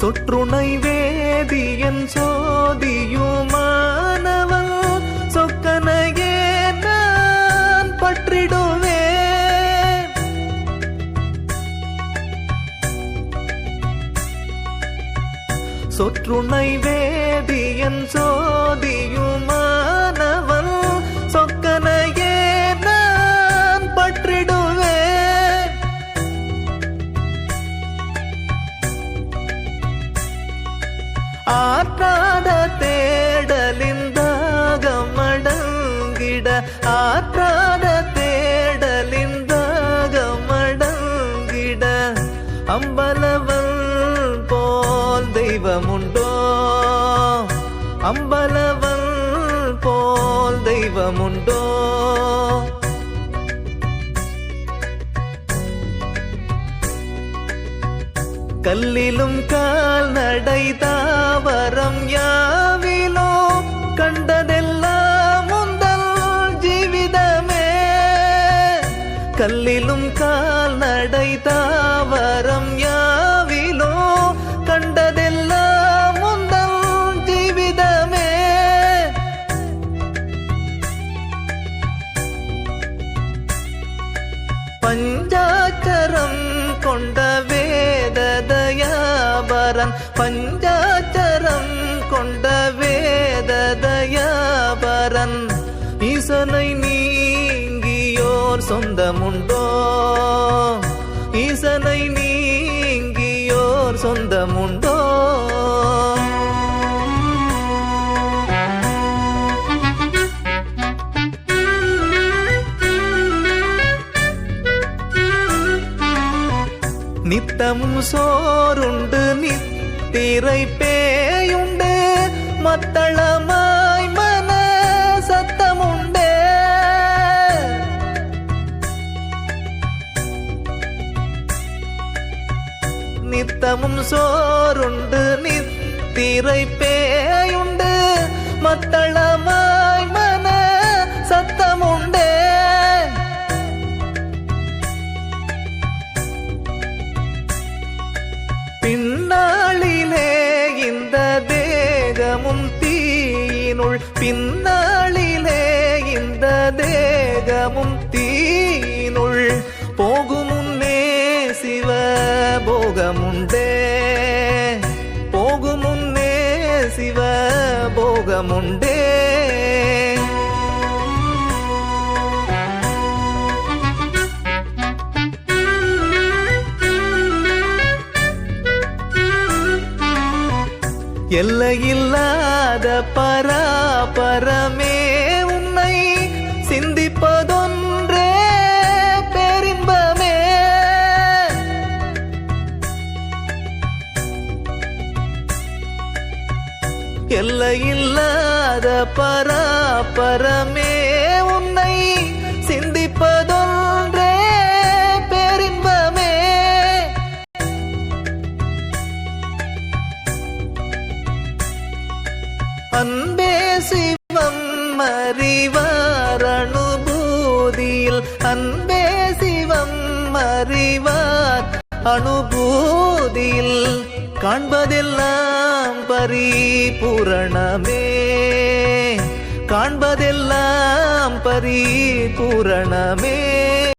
சொற்றுணை வேதியன் சோதியுமானவன் சொக்கனையே நான் பற்றிடுவேன். சொற்றுணை வேதியன் சோதியுமான ஆற்றாத தேடலிந்தாகமடங்கிட ஆற்றாத தேடலிந்தாகமடங்கிட அம்பலவன் போல் தெய்வம் உண்டோ அம்பலவன் போல் தெய்வம் உண்டோ கல்லிலும் கால் நடை தாவரம் யாவிலோ கண்டதெல்லாம் முந்தல் ஜீவிதமே. கல்லிலும் கால் நடை தாவரம் யாவிலோ கண்டதெல்லாம் முந்தல் ஜீவிதமே. பஞ்ச பரன் பஞ்சாச்சரம் கொண்ட வேததயாபரன். ஈசனை நீங்கியோர் சொந்தமுண்டோ நித்தமும் சோறுண்டு நித்திரை பேயுண்டு மத்தளமாய் மன சத்தமுண்டே நித்தமும் சோறுண்டு நித்திரை பேயுண்டு மத்தளமாய் தேகமும் தீயினுள் பின்னாளிலே இந்த தேகமும் தீயினுள் போகுமுன்னே சிவ போகமுண்டே போகுமுன்னே சிவ போகமுண்டே எல்லையில்லாத பராபரமே உன்னை சிந்திப்பதொன்றே பேரின்பமே. எல்லையில்லாத பராபரமே உன்னை சிந்திப்பதொன்று அன்பே சிவம் அறிவார் அனுபூதியில். அன்பே சிவம் அறிவார் அனுபூதியில். காண்பதெல்லாம் பரிபூரணமே. காண்பதெல்லாம் பரிபூரணமே.